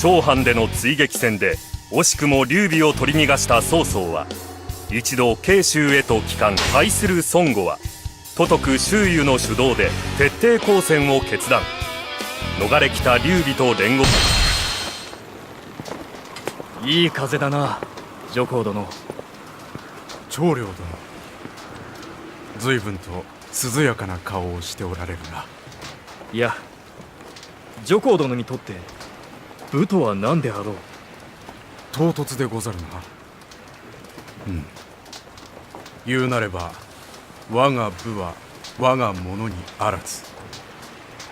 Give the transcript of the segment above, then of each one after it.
長藩での追撃戦で惜しくも劉備を取り逃がした曹操は一度慶州へと帰還対する孫悟は都督周囲の主導で徹底抗戦を決断。逃れきた劉備と連合。いい風だな女皇殿。長領殿。随分と涼やかな顔をしておられるな。いや女皇殿にとって武とは何であろう？唐突でござるな。うん。言うなれば我が部は我が物にあらず。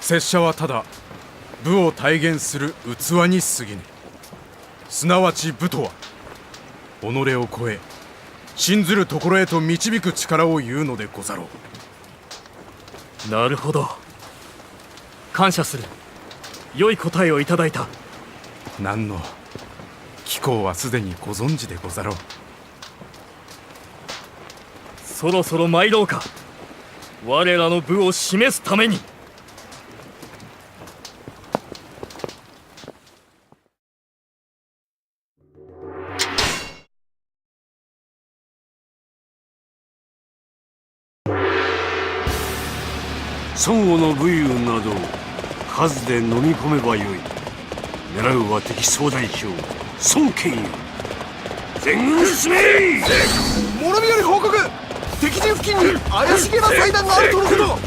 拙者はただ部を体現する器に過ぎぬ。すなわち部とは己を超え信ずるところへと導く力を言うのでござろう。なるほど。感謝する。良い答えをいただいた何の貴公はすでにご存知でござろう。そろそろ参ろうか。我らの部を示すために。孫悟の武勇など数で飲み込めばよい狙うは敵総大将孫権。よ全軍進め諸見より報告。敵陣付近に怪しげな祭壇があるとのこと。孫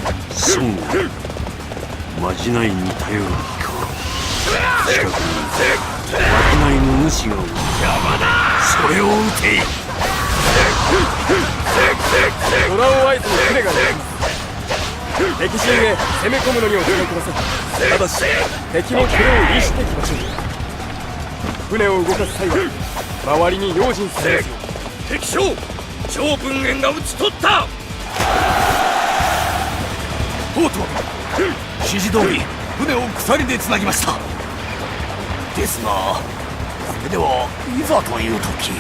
悟まじないに頼る気か。近くにまじないの主がおるそれを撃て。ドラオ合図の船が敵陣へ攻め込むのにお手伝いくださいただし敵の手を意していきましょう。船を動かす際は周りに用心するよ敵将長文元が討ち取った。とうとう指示通り船を鎖でつなぎました。ですがそれではいざという時。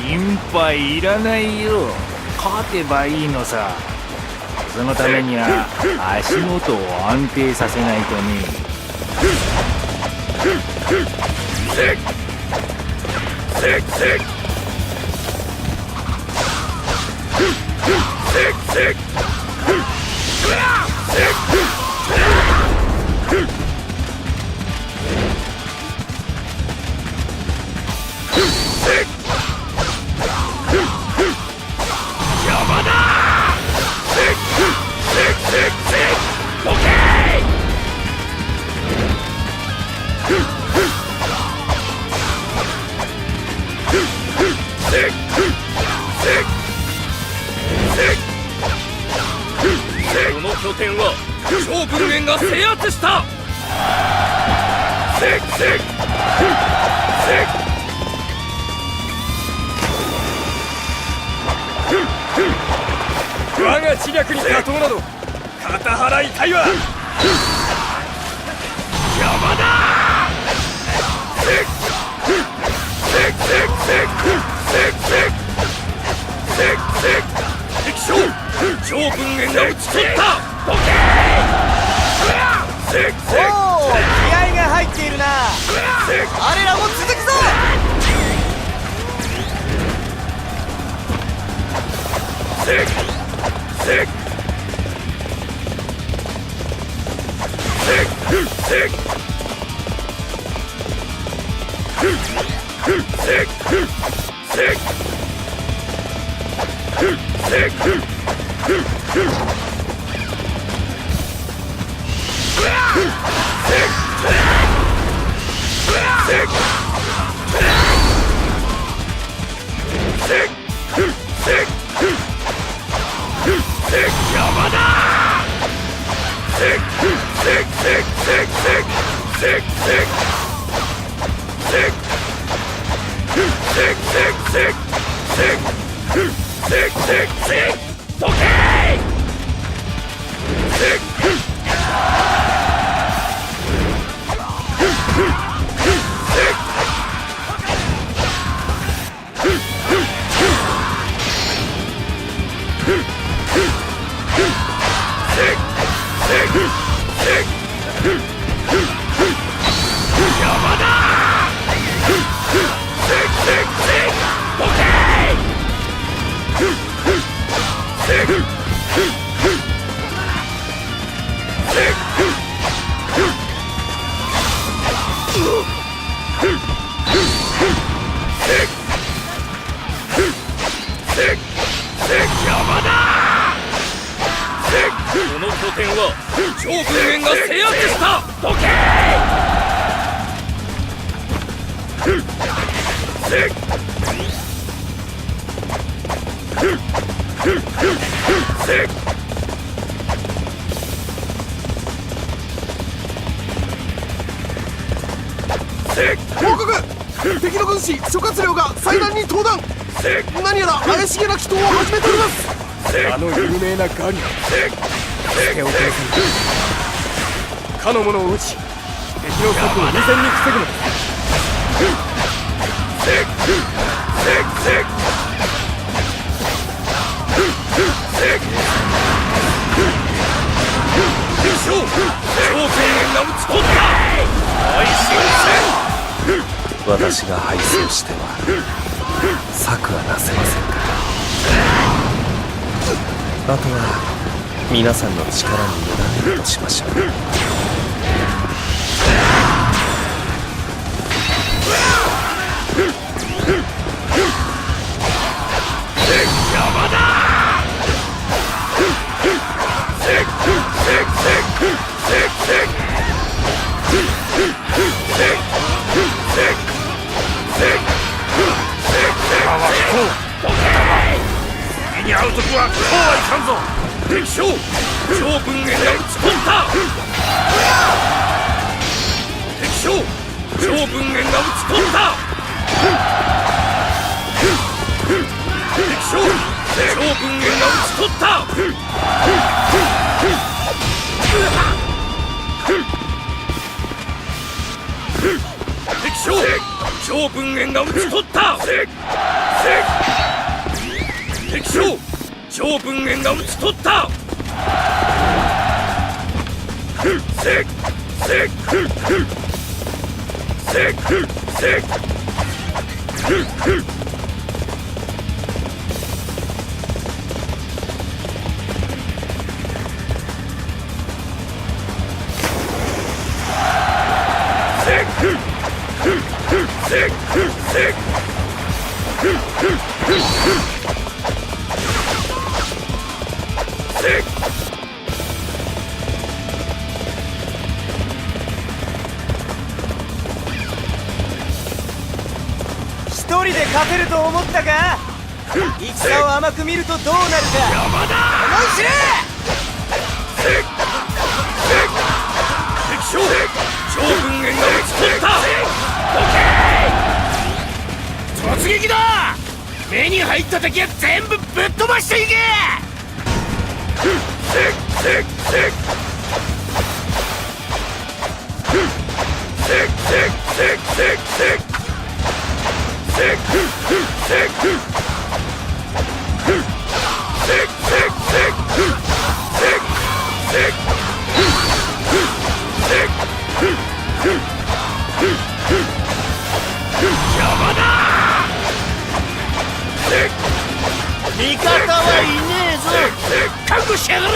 心配いらないよ。勝てばいいのさそのためには足元を安定させないとね。こ我が知略に妥当など肩払いたいわ敵将長文元が討ち取ったおお気合が入っているな我らも続くぞ敵の軍師諸葛亮が祭壇に登壇。何やら怪しげな祈祷を始めております。あの有名なガリア手をくださいかの者を撃ち敵の策を未然に防ぐのです将超軍援が撃ち取った大新私が敗戦しては策はなせませんから。あとは皆さんの力に委ねるとしましょう。将将軍へ敵将敵将敵将が打ち取った敵将が打ち取った 셋, 둘, 셋. 둘, 둘. 人で勝てると思ったか？戦を甘く見るとどうなるか？山田！思い知れ敵将超軍援が撃ち取った！突撃だ！目に入った敵は全部ぶっ飛ばしていけ味方はいねえぞ覚悟しやがれ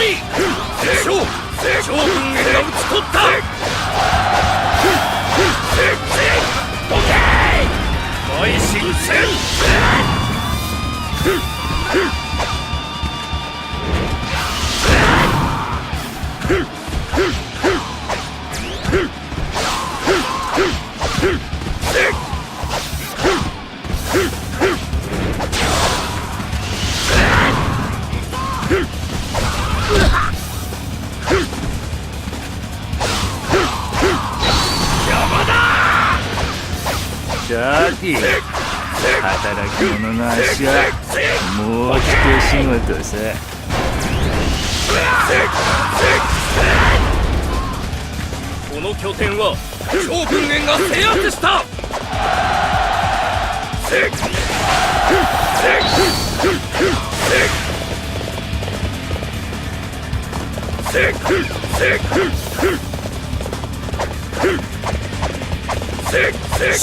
敵将軍が撃ち取った Ducky. 働き者の足はもう一仕事さ。この拠点は超軍援が制圧した。せっせっせっせっせ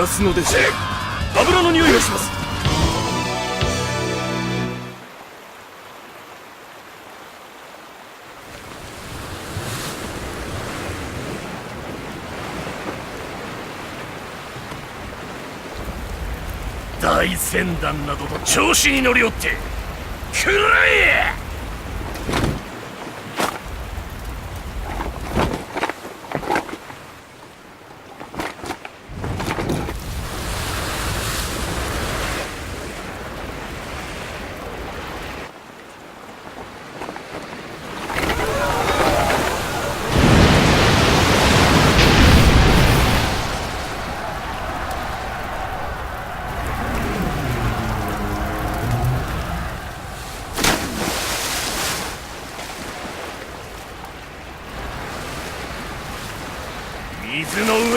やすのでし油の匂いがします。大船団などと調子に乗りおってくらえ!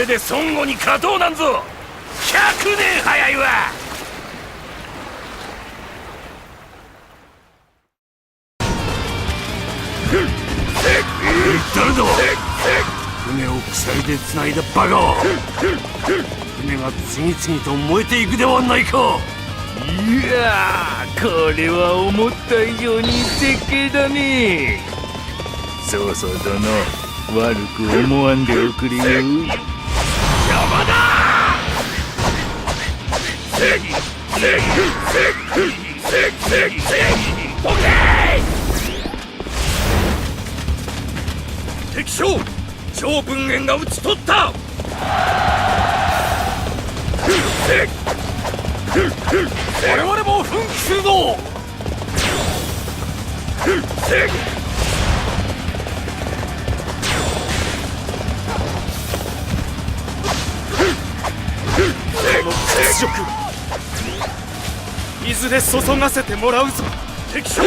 水の上で孫悟に勝とうなんぞ。100年早いわ。誰だ船を鎖で繋いだバカ船が次々と燃えていくではないかいやーこれは思った以上に絶景だねそうそう殿悪く思わんでおくれよ敵将長文元が討ち取った。我々も奮起するぞ。屈辱水で注がせてもらうぞ。敵将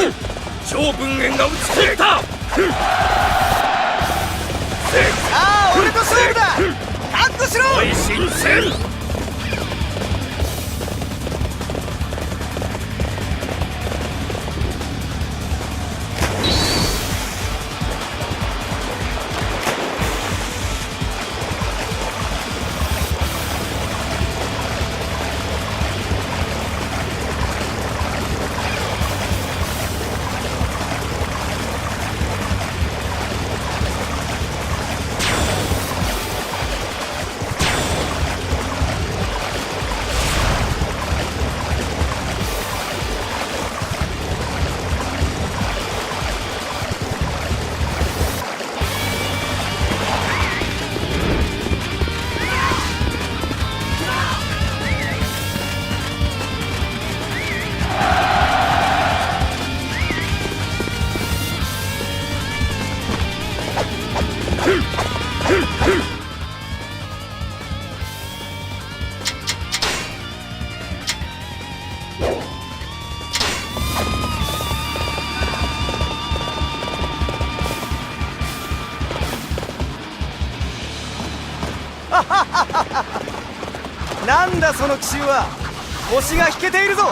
長文元が討ち取った。さあ俺と勝負だ。覚悟しろは腰が引けているぞ。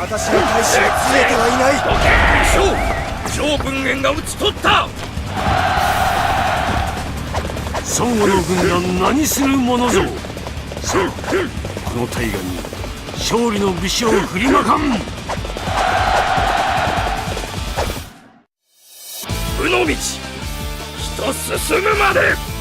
私の大使はずれてはいない。敵将長文元が討ち取った。孫悟の軍団何する者ぞ。この大河に勝利の美酒を振りまかん負の道人進むまで。